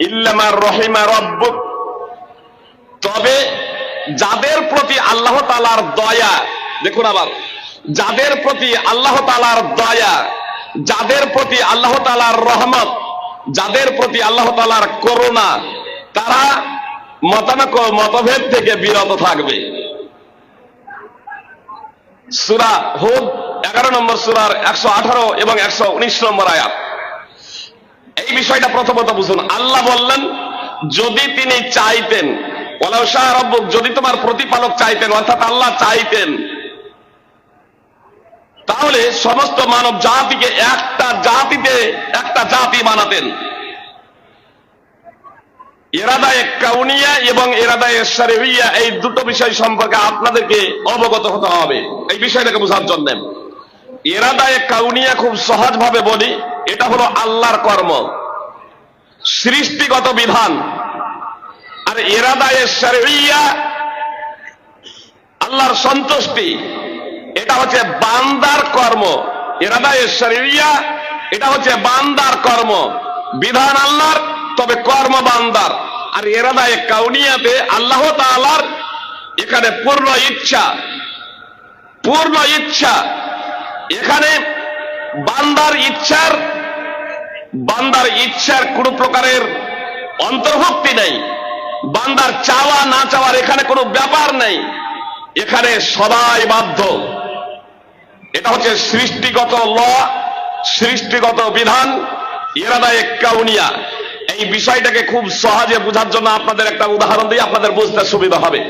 ইল্লামার রহিমা রব্বুক। তবে যাদের প্রতি আল্লাহ তালার দয়া, দেখুন আবার, যাদের প্রতি আল্লাহ তালার দয়া, যাদের প্রতি আল্লাহ তালার রহমত, যাদের প্রতি আল্লাহ তালার করুণা, তারা মতানক মতভেদ থেকে বিরত থাকবে। সুরা হুদ, এগারো নম্বর সুরার একশো আঠারো এবং একশো উনিশ নম্বর আয়াত। এই বিষয়টা প্রথমত বুঝুন। আল্লাহ বললেন, যদি তিনি চাইতেন যদি তোমার প্রতিপালক চাইতেন, অর্থাৎ আল্লাহ চাইতেন, তাহলে সমস্ত মানব জাতিকে একটা জাতিতে একটা জাতি বানাতেন। এরাদায় কাউনিয়া এবং এরাদায় সারেহিয়া এই দুটো বিষয় সম্পর্কে আপনাদেরকে অবগত হতে হবে। এই বিষয়টাকে বোঝার জন্য। এরাদায় কাউনিয়া খুব সহজভাবে বলি এটা হলো আল্লাহর কর্ম। সৃষ্টিগত বিধান। আর এরাদায় সারেহিয়া আল্লাহর সন্তুষ্টি। এটা হচ্ছে বান্দার কর্ম। এরাদায় সারেহিয়া এটা হচ্ছে বান্দার কর্ম। বিধান আল্লাহর, তবে কর্ম বান্দার। আর এরাদায় কাউনিয়াতে আল্লাহ তাআলার এখানে পূর্ণ ইচ্ছা। পূর্ণ ইচ্ছা। এখানে বান্দার ইচ্ছার বান্দার ইচ্ছার কোন প্রকারের অন্তর্ভুক্তি নেই। বান্দার চাওয়া না চাওয়ার এখানে কোনো ব্যাপার নেই। এখানে সবাই বাধ্য। এটা হচ্ছে সৃষ্টিগত ল, সৃষ্টিগত বিধান ইরাদায় কাউনিয়া এই বিষয়টাকে খুব সহজে বোঝার জন্য আপনাদের একটা উদাহরণ দিয়ে আপনাদের বুঝতে সুবিধা হবে।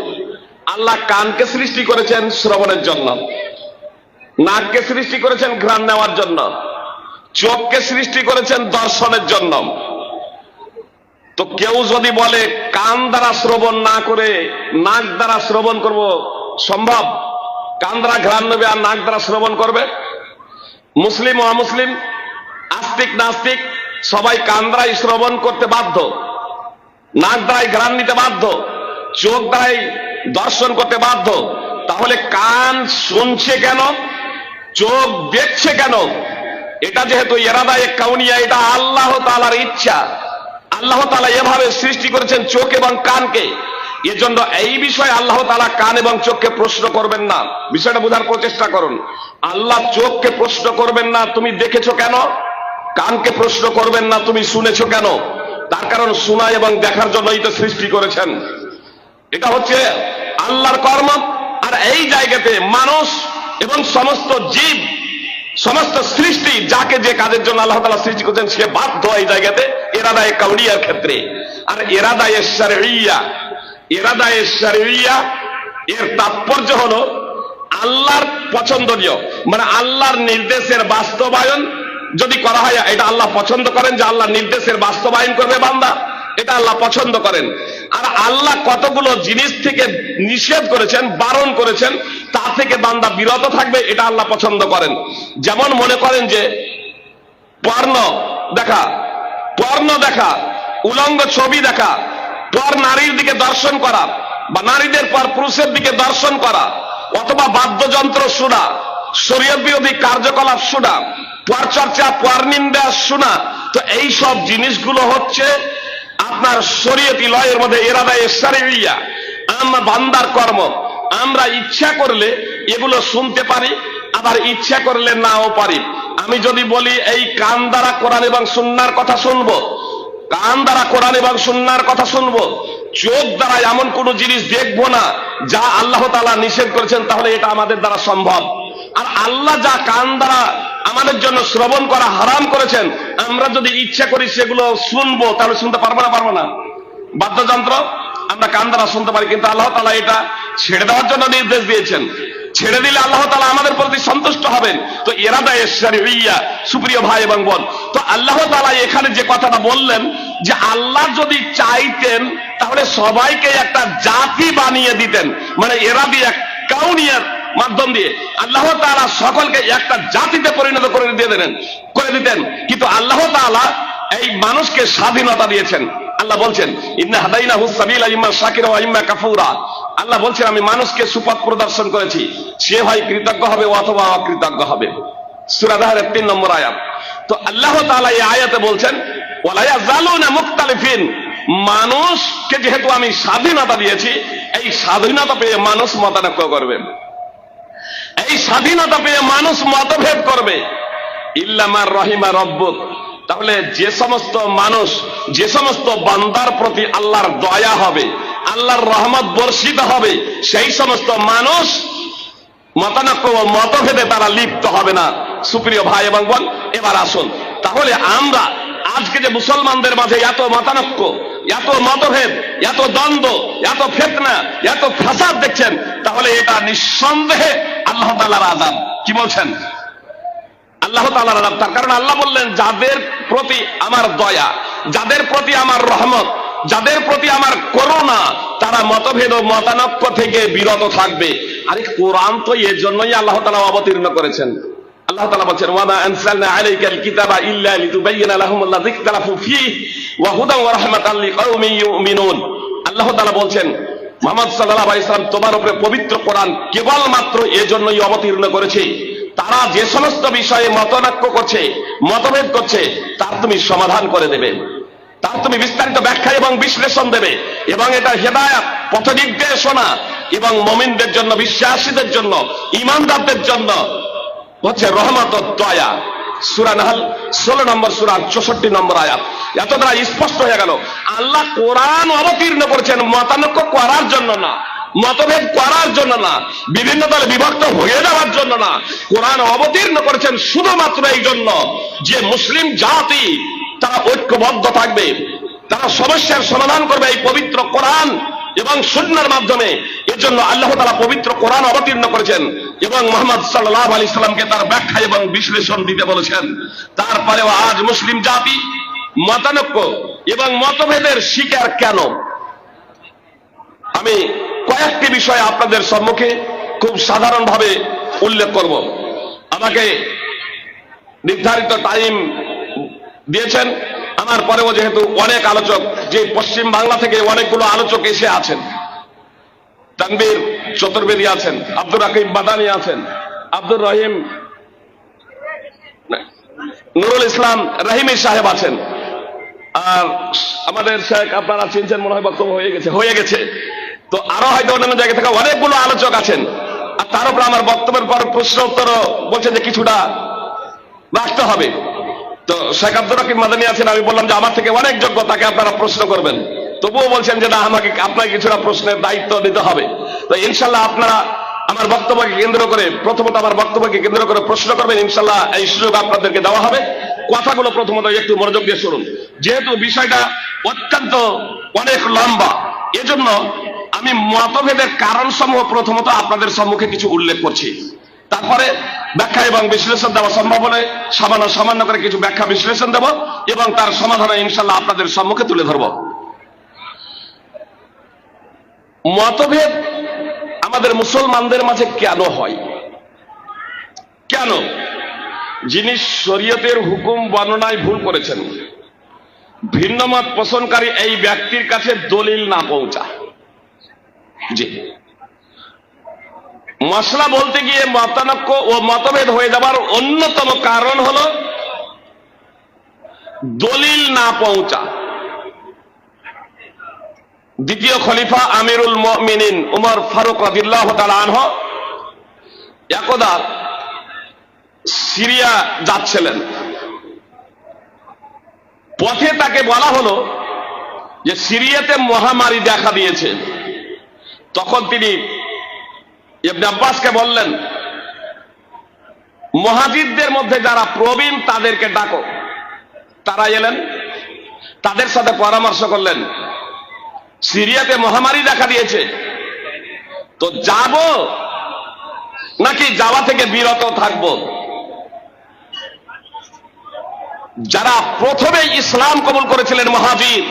আল্লাহ কানকে সৃষ্টি করেছেন শ্রবণের জন্য। নাককে সৃষ্টি করেছেন ঘ্রাণ নেওয়ার জন্য, চোখকে সৃষ্টি করেছেন দর্শনের জন্য। তো কেউ যদি বলে, কান দ্বারা শ্রবণ না করে নাক দ্বারা শ্রবণ করব, সম্ভব? কান দ্বারা ঘ্রাণ নেবে আর নাক দ্বারা শ্রবণ করবে? মুসলিম ও অমুসলিম, আস্তিক, নাস্তিক, সবাই কান দ্বারাই শ্রবণ করতে বাধ্য, নাক দ্বারাই ঘ্রাণ নিতে বাধ্য, চোখ দ্বারাই দর্শন করতে বাধ্য। তাহলে কান শুনছে কেন? চোখ দেখছে কেন? এটা যেহেতু এরাদায় কাউনিয়া, এটা আল্লাহ তালার ইচ্ছা। আল্লাহ তালা এভাবে সৃষ্টি করেছেন চোখ এবং কানকে। এজন্য এই বিষয়ে আল্লাহ তালা কান এবং চোখকে প্রশ্ন করবেন না। বিষয়টা বোঝার প্রচেষ্টা করুন। আল্লাহ চোখকে প্রশ্ন করবেন না, তুমি দেখেছ কেন? কানকে প্রশ্ন করবেন না, তুমি শুনেছো কেন? তার কারণ শোনা এবং দেখার জন্যই তো সৃষ্টি করেছেন। এটা হচ্ছে আল্লাহর কর্ম, আর এই জায়গাতে মানুষ এবং সমস্ত জীব, সমস্ত সৃষ্টি যাকে যে কাজের জন্য আল্লাহ তালা সৃষ্টি করছেন, সে বাধ্য এই জায়গাতে এরাদায় কাউরিয়ার ক্ষেত্রে। আর এরাদায় সারিয়া এরাদায় সারিয়া এর তাৎপর্য হলো আল্লাহর পছন্দনীয় মানে আল্লাহর নির্দেশের বাস্তবায়ন যদি করা হয়, এটা আল্লাহ পছন্দ করেন যে আল্লাহ নির্দেশের বাস্তবায়ন করবে বান্দা, এটা আল্লাহ পছন্দ করেন। আর আল্লাহ কতগুলো জিনিস থেকে নিষেধ করেছেন, বারণ করেছেন তা থেকে বান্দা বিরত থাকবে, এটা আল্লাহ পছন্দ করেন। যেমন মনে করেন যে, পর্ণ দেখা পর্ণ দেখা, উলঙ্গ ছবি দেখা, পর নারীর দিকে দর্শন করা, বা নারীদের পর পুরুষের দিকে দর্শন করা, অথবা বাদ্যযন্ত্র শোনা, শরীয়ত বিরোধী কার্যকলাপ শোনা পরচর্চা পর নিন্দা শোনা, তো এই সব জিনিসগুলো হচ্ছে আপনার শরীয়তি লয়ের মধ্যে এরাদা এসারিয়া আমরা বান্দার কর্ম। আমরা ইচ্ছা করলে এগুলো শুনতে পারি, আবার ইচ্ছা করলে নাও পারি। আমি যদি বলি, এই কান দ্বারা কোরআন এবং সুন্নার কথা শুনব? কান দ্বারা কোরআন এবং সুন্নার কথা শুনব? চোখ দ্বারা এমন কোন জিনিস দেখব না, যা আল্লাহ তালা নিষেধ করেছেন, তাহলে এটা আমাদের দ্বারা সম্ভব। আর আল্লাহ যা কান দ্বারা আমাদের জন্য শ্রবণ করা হারাম করেছেন, আমরা যদি ইচ্ছা করি সেগুলো শুনব, তাহলে শুনতে পারব না পারব না? বাদ্যযন্ত্র? আমরা কান দ্বারা শুনতে পারি, কিন্তু আল্লাহ তালা এটা ছেড়ে দেওয়ার জন্য নির্দেশ দিয়েছেন। ছেড়ে দিলে আল্লাহ তালা আমাদের প্রতি সন্তুষ্ট হবেন। তো এরাদা এসারি হইয়া সুপ্রিয় ভাই এবং বোন, তো আল্লাহ তালা এখানে যে কথাটা বললেন যে আল্লাহ যদি চাইতেন, তাহলে সবাইকে একটা জাতি বানিয়ে দিতেন মানে এরা দিয়ে কাউনিয়ার মাধ্যম দিয়ে। আল্লাহ তালা সকলকে একটা জাতিতে পরিণত করে দিয়ে দেন করে দিতেন। কিন্তু আল্লাহ তাআলা এই মানুষকে স্বাধীনতা দিয়েছেন। আল্লাহ বলছেন, ইন্না হাদাইনা হুসাবিলা ইম্মা শাকিরা ইম্মা কাফুরা। আল্লাহ বলছেন, আমি মানুষকে সুপথ প্রদর্শন করেছি। সে হয় কৃতজ্ঞ হবে অথবা অকৃতজ্ঞ হবে। সূরা দাহরের তিন নম্বর আয়াত। তো আল্লাহ তাআলা এই আয়াতে বলছেন মানুষকে যেহেতু আমি স্বাধীনতা দিয়েছি, এই স্বাধীনতা পেয়ে মানুষ মতানক্য করবে। এই স্বাধীনতা পেয়ে মানুষ মতভেদ করবে। ইল্লামার রহিমা রব্বুক। তাহলে যে সমস্ত মানুষ, যে সমস্ত বান্দার প্রতি আল্লাহর দয়া হবে, আল্লাহর রহমত বর্ষিত হবে, সেই সমস্ত মানুষ মতানক্য ও মতভেদে তারা লিপ্ত হবে না। সুপ্রিয় ভাই এবং বোন, এবার আসুন। তাহলে আমরা আজকে যে মুসলমানদের মাঝে এত মতানক্য, এত মতভেদ, এত দ্বন্দ্ব, এত ফেতনা, এত ফাসাদ দেখছেন, তাহলে এটা নিঃসন্দেহে আল্লাহ তাআলার আযাব। কি বলছেন? আল্লাহ আযাব। তার কারণ আল্লাহ বললেন, যাদের প্রতি আমার দয়া, যাদের প্রতি আমার রহমত, যাদের প্রতি আমার করুণা, তারা মতভেদ ও মতানক্য থেকে বিরত থাকবে। আরে, কোরআন তো এর জন্যই আল্লাহ তাআলা অবতীর্ণ করেছেন। তোমার উপরে পবিত্র কোরআন কেবলমাত্র এজন্যই অবতীর্ণ করেছে। তারা যে সমস্ত বিষয়ে মতনাক্য করছে, মতভেদ করছে, তার তুমি সমাধান করে দেবে। তার তুমি বিস্তারিত ব্যাখ্যা এবং বিশ্লেষণ দেবে। এবং এটা হেদায়াত, পথ নির্দেশনা এবং মমিনদের জন্য, বিশ্বাসীদের জন্য, ইমানদারদের জন্য হচ্ছে রহমত দয়া সুরা নাহাল, ষোলো নম্বর সুরা চৌষট্টি নম্বর আয়াত। এত স্পষ্ট হয়ে গেল। আল্লাহ কোরআন অবতীর্ণ করেছেন, মতানক্য করার জন্য না। মতভেদ করার জন্য না, বিভিন্ন দলে বিভক্ত হয়ে যাওয়ার জন্য না, কোরআন অবতীর্ণ করেছেন শুধুমাত্র এই জন্য যে মুসলিম জাতি তারা ঐক্যবদ্ধ থাকবে, তারা সমস্যার সমাধান করবে এই পবিত্র কোরআন এবং সুন্নার মাধ্যমে। এর জন্য আল্লাহ তালা পবিত্র কোরআন অবতীর্ণ করেছেন এবং মোহাম্মদ সাল্লাহ আলী সাল্লামকে তার ব্যাখ্যা এবং বিশ্লেষণ দিতে বলেছেন। তারপরেও আজ মুসলিম জাতি মতানক্য এবং মতভেদের শিকার কেন? আমি কয়েকটি বিষয় আপনাদের সম্মুখে খুব সাধারণভাবে উল্লেখ করব। আমাকে নির্ধারিত টাইম দিয়েছেন। আমার পরেও যেহেতু অনেক আলোচক, যে পশ্চিম বাংলা থেকে অনেকগুলো আলোচক এসে আছেন। তানবীর চতুর্বেদী আছেন, আব্দুর রাকিব বাদানি আছেন, আব্দুর রহিম নুরুল ইসলাম রাহিমি সাহেব আছেন। আর আমাদের শেখ আপনারা চিনছেন মনে হয় বক্তব্য হয়ে গেছে হয়ে গেছে। তো আরও হয়তো অন্যান্য জায়গা থেকে অনেকগুলো আলোচক আছেন। আর তার উপর আমার বক্তব্যের পর প্রশ্ন উত্তর বলছে যে কিছুটা রাখতে হবে। তো শেখ আব্দুর রকিব মাদানি আছেন, আমি বললাম যে আমার থেকে অনেক যোগ্য, তাকে আপনারা প্রশ্ন করবেন। তবুও বলছেন যে না, আমাকে আপনাকে কিছুটা প্রশ্নের দায়িত্ব নিতে হবে। তো ইনশাল্লাহ আপনারা আমার বক্তব্যকে কেন্দ্র করে, প্রথমত আমার বক্তব্যকে কেন্দ্র করে প্রশ্ন করবেন, ইনশাল্লাহ এই সুযোগ আপনাদেরকে দেওয়া হবে। কথাগুলো প্রথমত একটু মনোযোগ দিয়ে শুনুন। যেহেতু বিষয়টা অত্যন্ত অনেক লম্বা, এজন্য আমি মতভেদের কারণ সমূহ প্রথমত আপনাদের সম্মুখে কিছু উল্লেখ করছি। তারপরে ব্যাখ্যা এবং বিশ্লেষণ দেওয়া সম্ভব হলে সামান্য সামান্য করে কিছু ব্যাখ্যা বিশ্লেষণ দেব এবং তার সমাধানে ইনশাল্লাহ আপনাদের সম্মুখে তুলে ধরব। মতভেদ আমাদের মুসলমানদের মাঝে কেন হয়? কেন? যিনি শরীয়তের হুকুম বর্ণনায় ভুল করেছেন, ভিন্নমত পোষণকারী এই ব্যক্তির কাছে দলিল না পৌঁছা জি। মশলা বলতে গিয়ে মতানক্য ও মতভেদ হয়ে যাবার অন্যতম কারণ হল দলিল না পৌঁছা। দ্বিতীয় খলিফা আমিরুল মিনিন উমর ফারুক রদিল্লাহ আনহ একদা সিরিয়া যাচ্ছিলেন। পথে তাকে বলা হলো যে সিরিয়াতে মহামারী দেখা দিয়েছে। তখন তিনি ইবনে আব্বাসকে বললেন, মহাজিদদের মধ্যে যারা প্রবীণ তাদেরকে ডাকো। তারা এলেন, তাদের সাথে পরামর্শ করলেন, সিরিয়াতে মহামারী দেখা দিয়েছে, তো যাব নাকি যাওয়া থেকে বিরত থাকব? যারা প্রথমে ইসলাম কবুল করেছিলেন মহাজিদ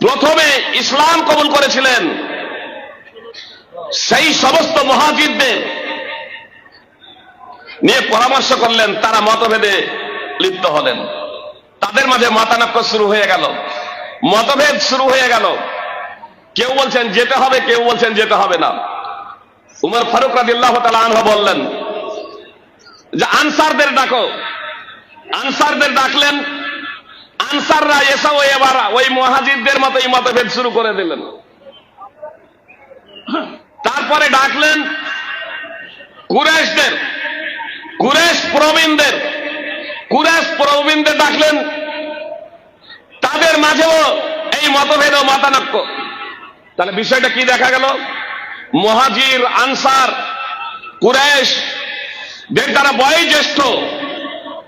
প্রথমে ইসলাম কবুল করেছিলেন সেই সমস্ত মহাজিদদের নিয়ে পরামর্শ করলেন, তারা মতভেদে লিপ্ত হলেন। তাদের মাঝে মতানক্য শুরু হয়ে গেল। মতভেদ শুরু হয়ে গেল। কেউ বলছেন, যেতে হবে। কেউ বলছেন, যেতে হবে না। উমর ফারুক রাদিল্লাহ আনহ বললেন যে, আনসারদের ডাকো। আনসারদের ডাকলেন। আনসাররা এসেও এবার, ওই মহাজিদদের মতো এই মতভেদ শুরু করে দিলেন। তারপরে ডাকলেন কুরেশদের কুরেশ প্রবীণদের কুরেশ প্রবীণদের ডাকলেন। তাদের মাঝেও এই মতভেদ ও মতানক্য। তাহলে বিষয়টা কি দেখা গেল? মহাজির, আনসার কুরেশ দের তারা বয়োজ্যেষ্ঠ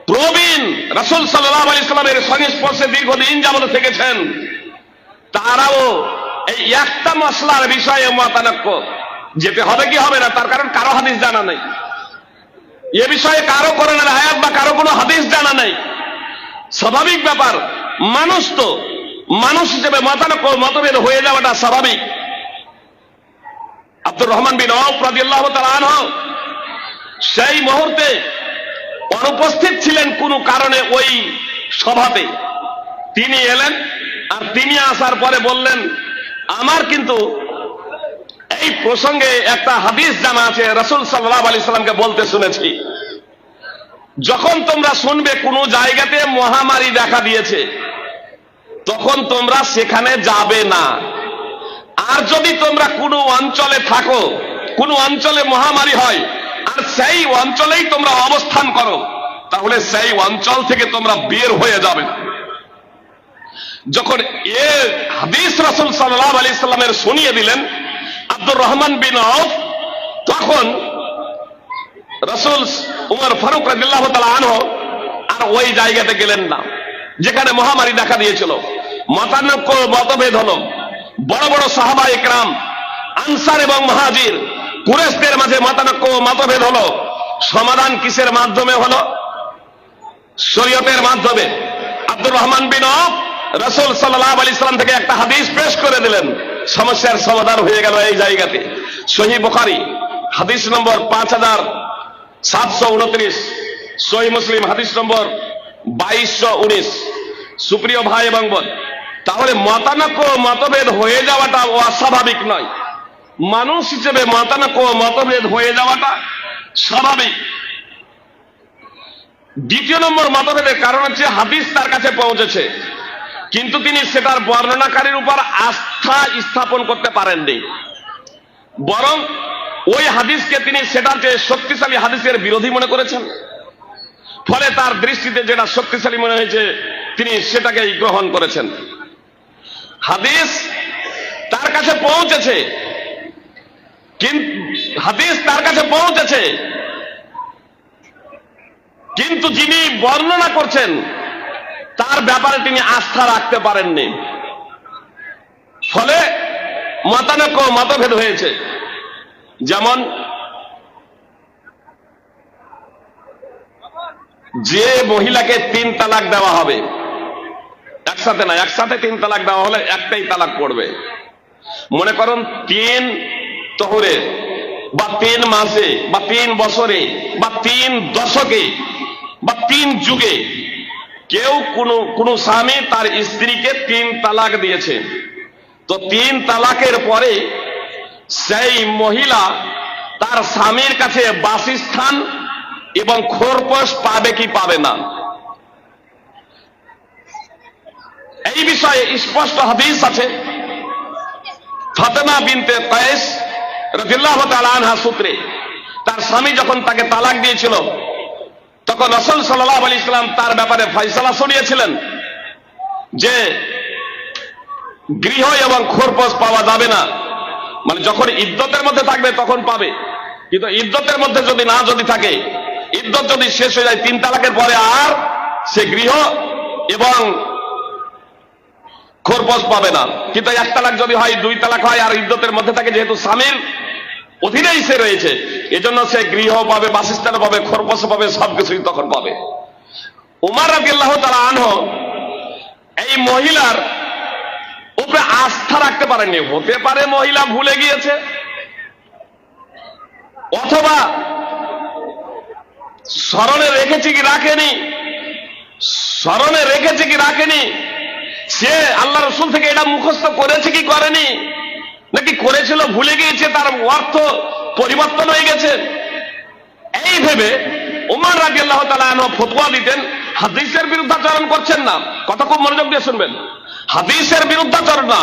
প্রবীণ রাসুল সাল্লাহ আলি সাল্লামের সংস্পর্শে দীর্ঘদিন যাবত থেকেছেন। তারাও এই একটা মশলার বিষয়ে মতানক্য। যেতে হবে কি হবে না, তার কারণ কারও হাদিস জানা নেই। এ বিষয়ে কারও কোরআনের আয়াত বা কারও কোনো হাদিস জানা নেই। স্বাভাবিক ব্যাপার, মানুষ তো, মানুষ হিসেবে মতানক্য, মতভেদ হয়ে যাওয়াটা স্বাভাবিক। আব্দুর রহমান বিন রাদিয়াল্লাহু তাআলা আনহু সেই মুহূর্তে অনুপস্থিত ছিলেন কোনো কারণে ওই সভাতে। তিনি এলেন আর তিনি আসার পরে বললেন, আমার কিন্তু এই প্রসঙ্গে একটা হাদিস জানা আছে, রসুল সাল্লাহ আলি সাল্লামকে বলতে শুনেছি। যখন তোমরা শুনবে কোনো জায়গাতে মহামারী দেখা দিয়েছে, তখন তোমরা সেখানে যাবে না। আর যদি তোমরা কোনো অঞ্চলে থাকো, কোনো অঞ্চলে মহামারী হয় আর সেই অঞ্চলেই তোমরা অবস্থান করো, তাহলে সেই অঞ্চল থেকে তোমরা বের হয়ে যাবে। যখন এ হাদিস রাসুল সাল্লাহ আলি সাল্লামের শুনিয়ে দিলেন আব্দুর রহমান বিন আউফ, তখন রসুল উমর ফারুক রাদিল্লাহ তালা আনহ আর ওই জায়গাতে গেলেন না, যেখানে মহামারী দেখা দিয়েছিল। মতানক্য, মতভেদ হলো। বড় বড় সাহাবা একরাম আনসার এবং মহাজির কুরেশদের মাঝে মতানক্য মতভেদ হলো। সমাধান কিসের মাধ্যমে হলো? শরীয়তের মাধ্যমে। আব্দুর রহমান বিন রসুল সাল্লাহ আলি সাল্লাম থেকে একটা হাদিস পেশ করে দিলেন। সমস্যার সমাধান হয়ে গেল এই জায়গাতে। সহি বুখারি, হাদিস নম্বর পাঁচ হাজার সাতশো উনত্রিশ। সহি মুসলিম, হাদিস নম্বর বাইশশো উনিশ। সুপ্রিয় ভাই এবং বোন, তাহলে মতানক্য মতভেদ হয়ে যাওয়াটা অস্বাভাবিক নয়। মানুষ হিসেবে মতানক্য ও মতভেদ হয়ে যাওয়াটা স্বাভাবিক। দ্বিতীয় নম্বর মতভেদের কারণ হচ্ছে হাদিস তার কাছে পৌঁছেছে। কিন্তু তিনি সেটার বর্ণনাকারীর উপর আস্থা স্থাপন করতে পারেননি। বরং ওই হাদিসকে তিনি সেটার যে শক্তিশালী হাদিসের বিরোধী মনে করেছেন। ফলে তার দৃষ্টিতে যেটা শক্তিশালী মনে হয়েছে, তিনি সেটাকে গ্রহণ করেছেন। হাদিস তার কাছে পৌঁছেছে। কিন্তু হাদিস তার কাছে পৌঁছেছে। কিন্তু যিনি বর্ণনা করছেন, তার ব্যাপারে তিনি আস্থা রাখতে পারেননি। ফলে মতানক্য মতভেদ হয়েছে। যেমন, যে মহিলাকে তিন তালাক দেওয়া হবে, একসাথে না একসাথে তিন তালাক দেওয়া হলে একটাই তালাক পড়বে। মনে করুন, তিন তহরে বা তিন মাসে বা তিন বছরে বা তিন দশকে বা তিন যুগে কেউ কোনো কোনো স্বামী তার স্ত্রীকে তিন তালাক দিয়েছে। তো তিন তালাকের পরে সেই মহিলা তার স্বামীর কাছে বাসস্থান এবং খোরপোশ পাবে কি পাবে না? এই বিষয়ে স্পষ্ট হাদিস আছে। ফাতেমা বিনতে কয়েস আনহা সূত্রে, তার স্বামী যখন তাকে তালাক দিয়েছিল, তখন রসুল সাল্লাহ আলী ইসলাম তার ব্যাপারে ফয়সালা শুনিয়েছিলেন যে গৃহ এবং খোরপোশ পাওয়া যাবে না। মানে যখন ইদ্যতের মধ্যে থাকবে তখন পাবে। কিন্তু ইদ্যতের মধ্যে যদি না যদি থাকে, ইদ্যত যদি শেষ হয়ে যায় তিন তালাকের পরে আর সে গৃহ এবং খোরপোশ পাবে না। কিন্তু এক তালাক যদি হয়, দুই তালাক হয়, আর ইদ্যতের মধ্যে থাকে যেহেতু স্বামীর অধীনেই সে রয়েছে। এজন্য সে গৃহ পাবে, বাসস্থান পাবে খরপশ পাবে, সবকিছুই তখন পাবে। উমার রাজি আল্লাহ তারা আনহ এই মহিলার উপরে আস্থা রাখতে পারেনি। হতে পারে মহিলা ভুলে গিয়েছে, অথবা স্মরণে রেখেছে কি রাখেনি? স্মরণে রেখেছে কি রাখেনি? সে আল্লাহ রসুল থেকে এটা মুখস্থ করেছে কি করেনি? নাকি করেছিল, ভুলে গিয়েছে, তার অর্থ পরিবর্তন হয়ে গেছে? এই ভেবে উমার রাজি আল্লাহ তালা ফতুয়া দিতেন, হাদিসের বিরুদ্ধাচরণ করছেন না। কথা খুব মনোযোগ দিয়ে শুনবেন। হাদিসের বিরুদ্ধাচরণ না,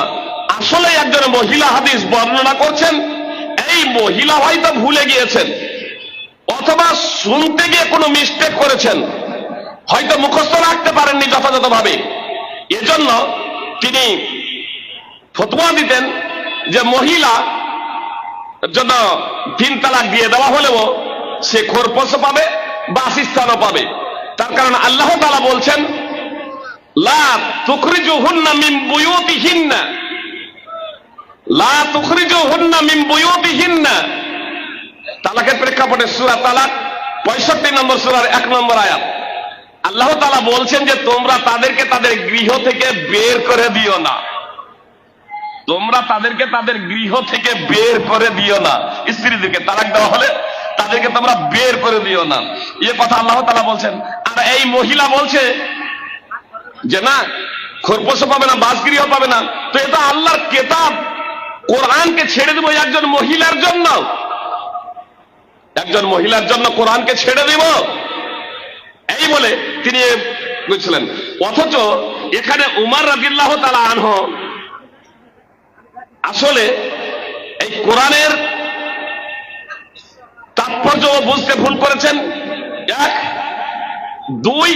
আসলে একজন মহিলা হাদিস বর্ণনা করছেন, এই মহিলা হয়তো ভুলে গিয়েছেন, অথবা শুনতে গিয়ে কোনো মিস্টেক করেছেন, হয়তো মুখস্থ রাখতে পারেননি যথাযথভাবে। এজন্য তিনি ফতুয়া দিতেন যে মহিলা জন্য তিন তালাক দিয়ে দেওয়া হলেও সে খোরপোশ পাবে বাসস্থানও পাবে। তার কারণ আল্লাহ তালা বলছেন তালাকের প্রেক্ষাপটে সূরা তালাক পঁয়ষট্টি নম্বর সূরার এক নম্বর আয়াত। আল্লাহ তালা বলছেন যে তোমরা তাদেরকে তাদের গৃহ থেকে বের করে দিও না। তোমরা তাদেরকে তাদের গৃহ থেকে বের করে দিও না। স্ত্রীদেরকে তালাক দেওয়া হলে তাদেরকে তোমরা বের করে দিও না। এ কথা আল্লাহ তালা বলছেন। আর এই মহিলা বলছে যে, না খরপোশ পাবে না বাসগৃহ পাবে না। তো এটা আল্লাহর কেতাব। কোরআনকে ছেড়ে দেবো একজন মহিলার জন্য। একজন মহিলার জন্য কোরআনকে ছেড়ে দেব। এই বলে তিনি বুঝছিলেন অথচ এখানে উমার রাজিল্লাহ তালা আনহ আসলে এই কোরআনের তাৎপর্য বুঝতে ভুল করেছেন। এক, দুই,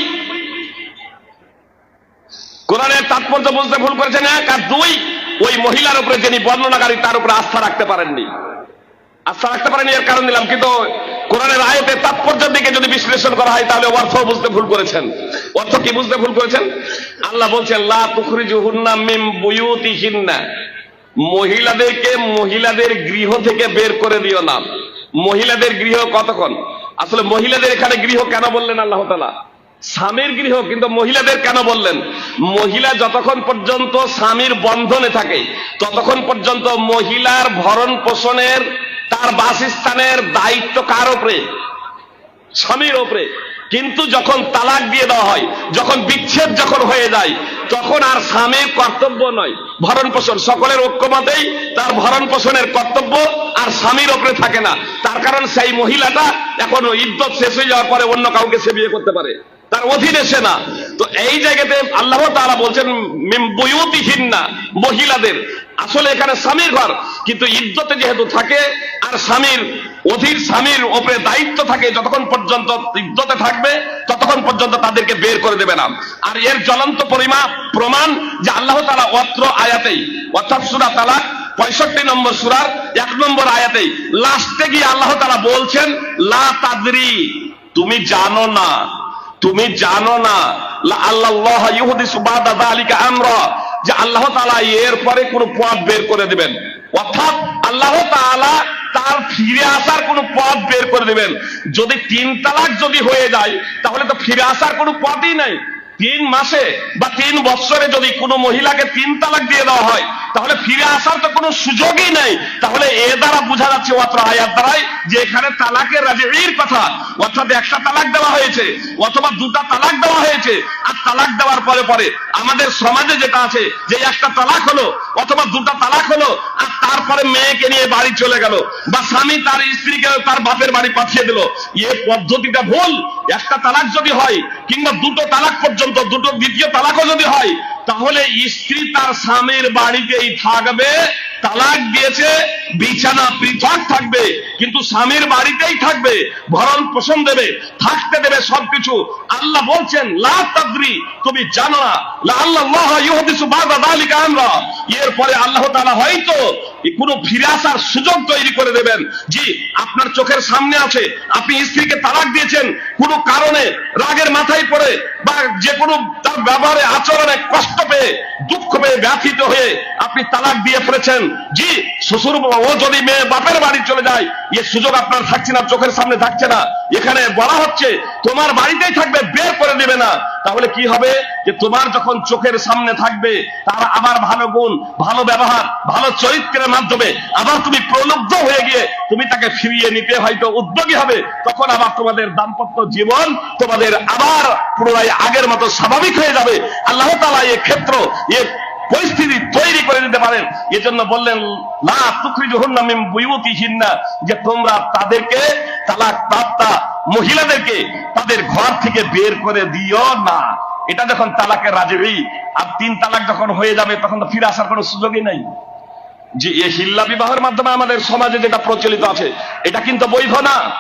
কোরআনের তাৎপর্য বুঝতে ভুল করেছেন এক, আর দুই, ওই মহিলার উপরে যিনি বর্ণনাকারী, তার উপরে আস্থা রাখতে পারেননি। আস্থা রাখতে পারেনি এর কারণ দিলাম। কিন্তু কোরআনের আয়তের তাৎপর্যের দিকে যদি বিশ্লেষণ করা হয়, তাহলে অর্থ বুঝতে ভুল করেছেন। অর্থ কি বুঝতে ভুল করেছেন? আল্লাহ বলছেন, লা তুখরিজুহুন্না মিন বুয়ুতিহিন্না। মহিলাদেরকে মহিলাদের গৃহ থেকে বের করে দিও না। মহিলাদের গৃহ কতক্ষণ? আসলে মহিলাদের এখানে গৃহ কেন বললেন আল্লাহ তালা স্বামীর গৃহ, কিন্তু মহিলাদের কেন বললেন? মহিলা যতক্ষণ পর্যন্ত স্বামীর বন্ধনে থাকে, ততক্ষণ পর্যন্ত মহিলার ভরণ পোষণের, তার বাসস্থানের দায়িত্ব কার ওপরে স্বামীর ওপরে কিন্তু যখন তালাক দিয়ে দেওয়া হয়, যখন বিচ্ছেদ যখন হয়ে যায় তখন আর স্বামীর কর্তব্য নয়। ভরণ পোষণ সকলের ঐক্যমতেই তার ভরণ পোষণের কর্তব্য আর স্বামীর ওপরে থাকে না। তার কারণ সেই মহিলাটা এখন ইদ্যত শেষ হয়ে যাওয়ার পরে অন্য কাউকে সে বিয়ে করতে পারে। তার অধীনে সে না। তো এই জায়গাতে আল্লাহ তারা বলছেন, মিম বুয়ুতিহীন না মহিলাদের। আসলে এখানে স্বামীর ঘর, কিন্তু ইজ্জতে যেহেতু থাকে, আর স্বামীর অধীর স্বামীর ওপরে দায়িত্ব থাকে, যতক্ষণ পর্যন্ত ইজ্জতে থাকবে, ততক্ষণ পর্যন্ত তাদেরকে বের করে দেবে না। আর এর জ্বলন্ত পরিমা, প্রমাণ যে আল্লাহ তালা অত্র আয়াতেই, অর্থাৎ সুরা তালা পঁয়ষট্টি নম্বর সুরার এক নম্বর আয়াতেই, লাস্টে গিয়ে আল্লাহ তালা বলছেন, লা তাদরি, তুমি জানো না, তুমি জানো না আল্লাহ ইহুদিসু বাদা যালিকা আমরা। যে আল্লাহ তালা এরপরে কোনো পথ বের করে দেবেন। অর্থাৎ আল্লাহ তালা তার ফিরে আসার কোন পথ বের করে দেবেন। যদি তিন তালাক যদি হয়ে যায়, তাহলে তো ফিরে আসার কোনো পথই নাই। তিন মাসে বা তিন বছরে যদি কোনো মহিলাকে তিন তালাক দিয়ে দেওয়া হয় তাহলে ফিরে আসার তো কোনো সুযোগই নেই। তাহলে এ দ্বারা বোঝা যাচ্ছে অত্র আয়াত দ্বারাই যে এখানে তালাকের রাজির কথা, অর্থাৎ একটা তালাক দেওয়া হয়েছে, অথবা দুটা তালাক দেওয়া হয়েছে, আর তালাক দেওয়ার পরে পরে আমাদের সমাজে যেটা আছে যে একটা তালাক হলো, অথবা দুটা তালাক হলো, আর তারপরে মেয়েকে নিয়ে বাড়ি চলে গেল, বা স্বামী তার স্ত্রীকে তার বাপের বাড়ি পাঠিয়ে দিল। এ পদ্ধতিটা ভুল। একটা তালাক যদি হয়, কিংবা দুটো তালাক পর্যন্ত, দুটো দ্বিতীয় তালাকও যদি হয় তাহলে স্ত্রী তার স্বামীর বাড়িতেই থাকবে, তালাক দিয়েছে, বিছানা পৃথক থাকবে, কিন্তু স্বামীর বাড়িতেই থাকবে, ভরণ পোষণ দেবে, থাকতে দেবে সবকিছু। আল্লাহ বলছেন তুমি জানো না। আল্লাহ এরপরে আল্লাহ তাআলা হয়তো কোনো ফিরে আসার সুযোগ তৈরি করে দেবেন। জি, আপনার চোখের সামনে আছে, আপনি স্ত্রীকে তালাক দিয়েছেন, কোনো কারণে রাগের মাথায় পড়ে বা যে কোনো তার ব্যবহারে আচরণে কষ্ট পেয়ে, দুঃখ পেয়ে ব্যথিত হয়ে আপনি তালাক দিয়ে ফেলেছেন জি শ্বশুর ও যদি মেয়ে বাপের বাড়ি চলে যায়, এ সুযোগ আপনার থাকছে না, চোখের সামনে থাকছে না। এখানে বলা হচ্ছে, তোমার বাড়িতেই থাকবে, বের করে দেবে না। তাহলে কি হবে? যে তোমার যখন চোখের সামনে থাকবে, তার আবার ভালো গুণ, ভালো ব্যবহার, ভালো চরিত্রের মাধ্যমে আবার তুমি প্রলুব্ধ হয়ে গিয়ে তুমি তাকে ফিরিয়ে নিতে হয়তো উদ্যোগী হবে, তখন আবার তোমাদের দাম্পত্য জীবন তোমাদের আবার পুনরায় আগের মতো স্বাভাবিক হয়ে যাবে। আল্লাহ তালা এ ক্ষেত্র, এ পরিস্থিতি তৈরি করে দিতে পারেন। এজন্য বললেন না তুকরি যখন নামে বুয়ুতিহীন না যে তোমরা তাদেরকে তালাক প্রাপ্তা মহিলাদেরকে তাদের ঘর থেকে বের করে দিও না। এটা যখন তালাকের রাজি আর তিন তালাক যখন হয়ে যাবে, তখন তো ফিরে আসার কোনো সুযোগই নাই। যে এই হিল্লা বিবাহের মাধ্যমে আমাদের সমাজে যেটা প্রচলিত আছে, এটা কিন্তু বৈধ না।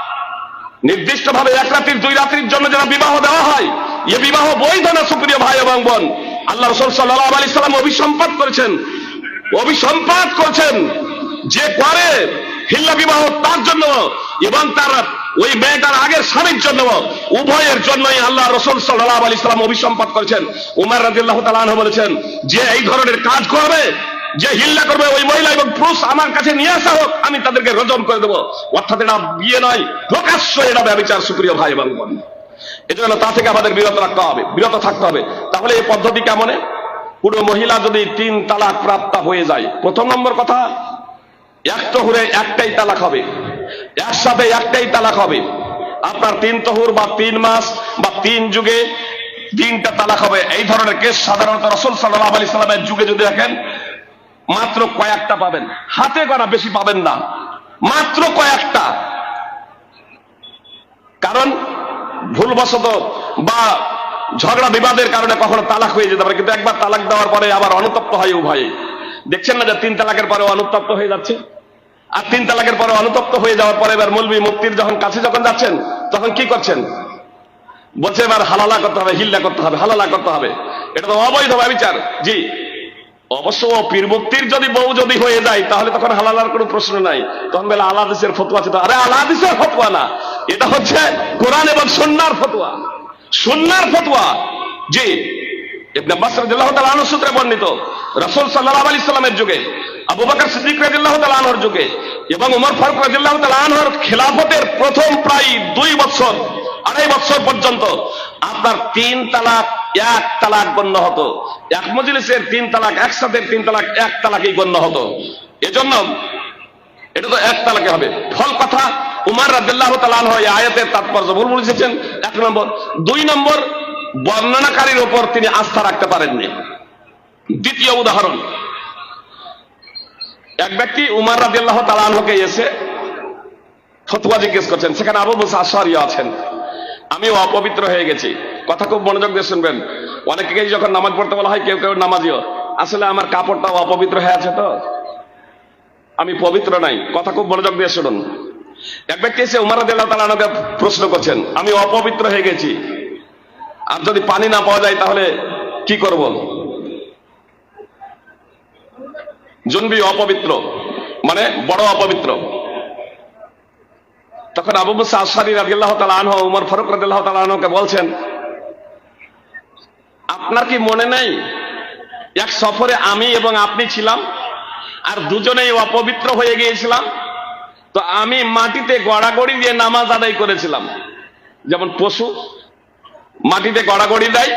নির্দিষ্ট ভাবে এক রাত্রির, দুই রাত্রির জন্য যেন বিবাহ দেওয়া হয়, এ বিবাহ বৈধ না, সুপ্রিয় ভাই এবং বোন? আল্লাহ রসুল সাল্লাহ আলি সাল্লাম অভিসম্পাদ করেছেন। অভিসম্পাদ করছেন যে করে হিল্লা বিবাহ তার জন্য এবং তার ওই মেয়েটার আগের স্বামীর জন্য, উভয়ের জন্যই আল্লাহ রসুল সাল্লাহ আলি সাল্লাম অভিসম্পাদ করেছেন। উমার রাজিল্লাহ তালাহ বলেছেন, যে এই ধরনের কাজ করবে, যে হিল্লা করবে ওই মহিলা এবং পুরুষ আমার কাছে নিয়ে আসা হোক, আমি তাদেরকে রজম করে দেবো। অর্থাৎ এটা বিয়ে নয়, প্রকাশ্য এটা ব্যবচার, সুপ্রিয় ভাই এবং বোন। এজন্য তা থেকে আমাদের বিরত রাখতে হবে, বিরত থাকতে হবে। তাহলে এই পদ্ধতি কেমন? পুরো মহিলা যদি তিন তালাক প্রাপ্ত হয়ে যায়, প্রথম নম্বর কথা এক তহুরে একটাই তালাক হবে। একসাথে একটাই তালাক হবে। আপনার তিন তহুর বা তিন মাস বা তিন যুগে তিনটা তালাক হবে। এই ধরনের কেস সাধারণত রসুল সাল্লাহ আলি সাল্লামের যুগে যদি দেখেন, মাত্র কয়েকটা পাবেন। হাতে করা বেশি পাবেন না। মাত্র কয়েকটা। কারণ ভুলবশত বা ঝগড়া বিবাদের কারণে কখনো তালাক হয়ে যেতে পারে। কিন্তু একবার তালাক দেওয়ার পরে আবার অনুতপ্ত হয় উভয়ে। দেখছেন না যে তিন তালাকের পরে অনুতপ্ত হয়ে যাচ্ছে? আর তিন তালাকের পরে অনুতপ্ত হয়ে যাওয়ার পরে এবার মলবি মুক্তির যখন কাছে যখন যাচ্ছেন, তখন কি করছেন? বলছে, এবার হালালা করতে হবে, হিল্লা করতে হবে, হালালা করতে হবে। এটা তো অবৈধ বিচার জি। অবশ্য পীর মুক্তির যদি বউ যদি হয়ে যায়, তাহলে তখন হালালার কোনো প্রশ্ন নাই। তখন বেলা আলাদিসের ফতোয়া আছে আরে আলাদিসের ফতোয়া না। এটা হচ্ছে কোরআন এবং সন্ন্যার ফতোয়া। সন্ন্যার ফতোয়া। জি। ইবনে আব্বাস রাদিয়াল্লাহু তাআলা সূত্রে বর্ণিত, রাসূল সাল্লাল্লাহু আলাইহি সাল্লামের যুগে আবু বকর সিদ্দিক রাদিয়াল্লাহু তাআলা আনহুর যুগে এবং ওমর ফারুক রাদিয়াল্লাহু তাআলা আনহুর খেলাফতের প্রথম প্রায় দুই বছর, আড়াই বছর পর্যন্ত আপনার তিন তালাক, এক তালাক গণ্য হতো। এক মজলিসের তিন তালাক, একসাথে তিন তালাক, এক তালাকই গণ্য হতো। এজন্য এটা তো এক তালাকে হবে। ফল কথা, উমার রাদিল্লাহ তালান হয় আয়াতের তাৎপর্য ভুল বুঝেছেন। এক নম্বর, দুই নম্বর, বর্ণনাকারীর ওপর তিনি আস্থা রাখতে পারেননি। দ্বিতীয় উদাহরণ এক ব্যক্তি উমার রাদিল্লাহ তালানহকে এসে ফতুয়া জিজ্ঞেস করছেন, সেখানে আবু মুসা আশারিয়া আছেন? আমি অপবিত্র হয়ে গেছি। কথা খুব মনোযোগ দিয়ে শুনবেন। অনেকেই যখন নামাজ পড়তে বলা হয় কেউ কেউ নামাজিও? আসলে আমার কাপড়টাও অপবিত্র হয়ে আছে তো? আমি পবিত্র নাই। কথা খুব মনোযোগ দিয়ে শুনুন। এক ব্যক্তি এসে উমার রাজি আল্লাহ তালানকে প্রশ্ন করছেন, আমি অপবিত্র হয়ে গেছি। আর যদি পানি না পাওয়া যায় তাহলে কি করব? জন্বি অপবিত্র। মানে বড় অপবিত্র। তখন আবু মুসা আসারি রাজিল্লাহ আনহ, উমর ফারুক রাজিল্লাহ আনহকে বলছেন, আপনার কি মনে নেই এক সফরে আমি এবং আপনি ছিলাম আর দুজনেই অপবিত্র হয়ে গিয়েছিলাম? তো আমি মাটিতে গড়াগড়ি দিয়ে নামাজ আদায় করেছিলাম। যেমন পশু, মাটিতে গড়াগড়ি দেয়।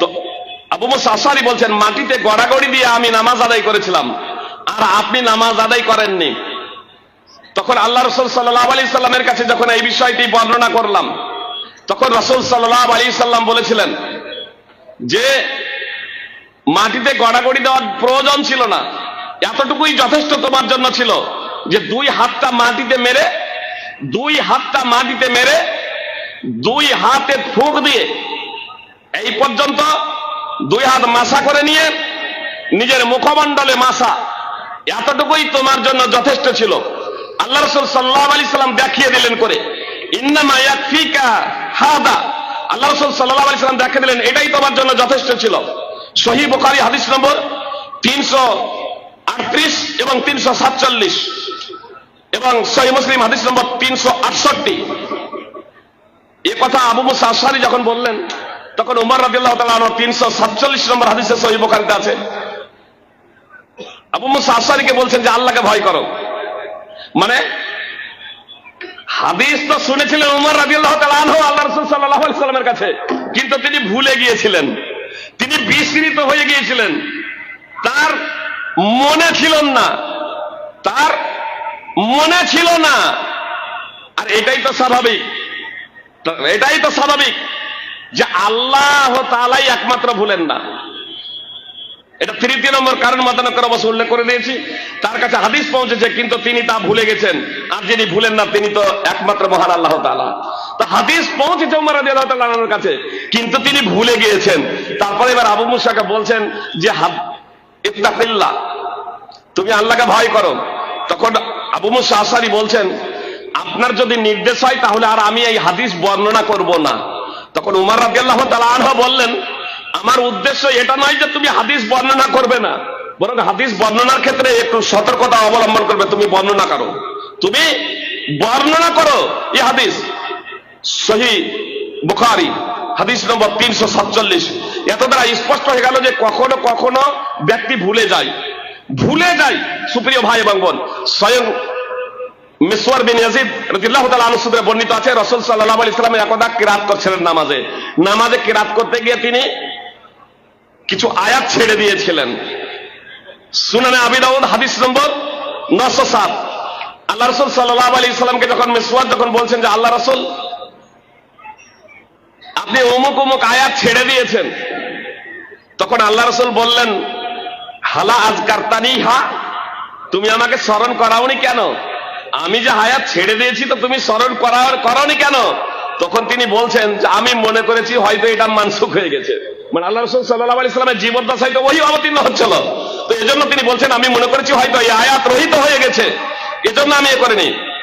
তো আবু মুসা আসারি বলছেন, মাটিতে গড়াগড়ি দিয়ে আমি নামাজ আদায় করেছিলাম। আর আপনি নামাজ আদায় করেননি। তখন আল্লাহ রসুল সাল্লাহ আলি সাল্লামের কাছে যখন এই বিষয়টি বর্ণনা করলাম, তখন রসুল সাল্লাহ আলী সাল্লাম বলেছিলেন যে, মাটিতে গড়াগড়ি দেওয়ার প্রয়োজন ছিল না, এতটুকুই যথেষ্ট তোমার জন্য ছিল যে দুই হাতটা মাটিতে মেরে, দুই হাতটা মাটিতে মেরে, দুই হাতে ফুক দিয়ে এই পর্যন্ত দুই হাত মাসা করে নিয়ে নিজের মুখমণ্ডলে মাসা এতটুকুই তোমার জন্য যথেষ্ট ছিল। আল্লাহ রসুল সাল্লাহ আলি সাল্লাম দেখিয়ে দিলেন করে হাদা। আল্লাহ রসুল সাল্লাহ আলি সাল্লাম দেখিয়ে দিলেন, এটাই তোমার জন্য যথেষ্ট ছিল। সহি বোখারি হাদিস নম্বর তিনশো আটত্রিশ এবং তিনশো সাতচল্লিশ এবং সহি মুসলিম হাদিস নম্বর তিনশো আটষট্টি। এ কথা আবু মুসা আশারি যখন বললেন, তখন উমর রাদিল্লাহ তালা তিনশো সাতচল্লিশ নম্বর হাদিসে সহি বোখারিতে আছে। আবু মুসা আশারিকে বলছেন যে আল্লাহকে ভয় করো। মানে হাদিস তো শুনেছিলেন উমর রাজি আল্লাহ আল্লাহ রসুল সাল্লাহ সাল্লামের কাছে। কিন্তু তিনি ভুলে গিয়েছিলেন। তিনি বিস্মৃত হয়ে গিয়েছিলেন। তার মনে ছিল না। তার মনে ছিল না। আর এটাই তো স্বাভাবিক। এটাই তো স্বাভাবিক যে আল্লাহ তালাই একমাত্র ভুলেন না। এটা তৃতীয় নম্বর কারণ মাতানকর অবশ্য উল্লেখ করে দিয়েছি। তার কাছে হাদিস পৌঁছেছে, কিন্তু তিনি তা ভুলে গেছেন। আর যিনি ভুলেন না, তিনি তো একমাত্র মহান আল্লাহ তালা তা হাদিস পৌঁছেছে উমর রাজি আল্লাহ তাআলার কাছে, কিন্তু তিনি ভুলে গিয়েছেন। তারপরে এবার আবু মুসাকে বলছেন যে হাদ তুমি আল্লাহকে ভয় করো। তখন আবু মুসা আসারি বলছেন, আপনার যদি নির্দেশ হয়, তাহলে আর আমি এই হাদিস বর্ণনা করব না। তখন উমার রাদিয়াল্লাহু তাআলা আনহু বললেন আমার উদ্দেশ্য এটা নয় যে তুমি হাদিস বর্ণনা করবে না। বরং হাদিস বর্ণনার ক্ষেত্রে একটু সতর্কতা অবলম্বন করবে, তুমি বর্ণনা করো। তুমি বর্ণনা করো এই হাদিস। সহি বুখারি, হাদিস নম্বর তিনশো সাতচল্লিশ। এত দ্বারা স্পষ্ট হয়ে গেল যে কখনো কখনো ব্যক্তি ভুলে যায়। ভুলে যায়, সুপ্রিয় ভাই এবং বোন। স্বয়ং মিসওয়ার বিন ইয়াজিদ রাদিয়াল্লাহু তাআলা আনহু সূত্রে বর্ণিত আছে, রাসূল সাল্লাল্লাহু আলাইহি সাল্লাম একদা কিরাত করছিলেন নামাজে। নামাজে কিরাত করতে গিয়ে তিনি কিছু আয়াত ছেড়ে দিয়েছিলেন। সুনানে আবি দাউদ, হাদিস নম্বর 907 আল্লাহ রসুল সাল্লাহ আলাইহি সাল্লামকে যখন মিসওয়ার যখন বলছেন যে আল্লাহ রসুল, আপনি অমুক অমুক আয়াত ছেড়ে দিয়েছেন। তখন আল্লাহ রসুল বললেন, হালা আজ কার্তানি হা তুমি আমাকে স্মরণ করাওনি কেন? আমি যে হায়াত ছেড়ে দিয়েছি তো তুমি স্মরণ করার করনি কেন? তখন তিনি বলছেন যে আমি মনে করেছি হয়তো এটা মানসুখ হয়ে গেছে। মানে আল্লাহ রসুল সাল্লাহ আলি জীবন জীবদ্দশায় তো ওই অবতীর্ণ হচ্ছিল। তো এজন্য তিনি বলছেন, আমি মনে করেছি হয়তো এই আয়াত রহিত হয়ে গেছে। এজন্য আমি এ করিনি।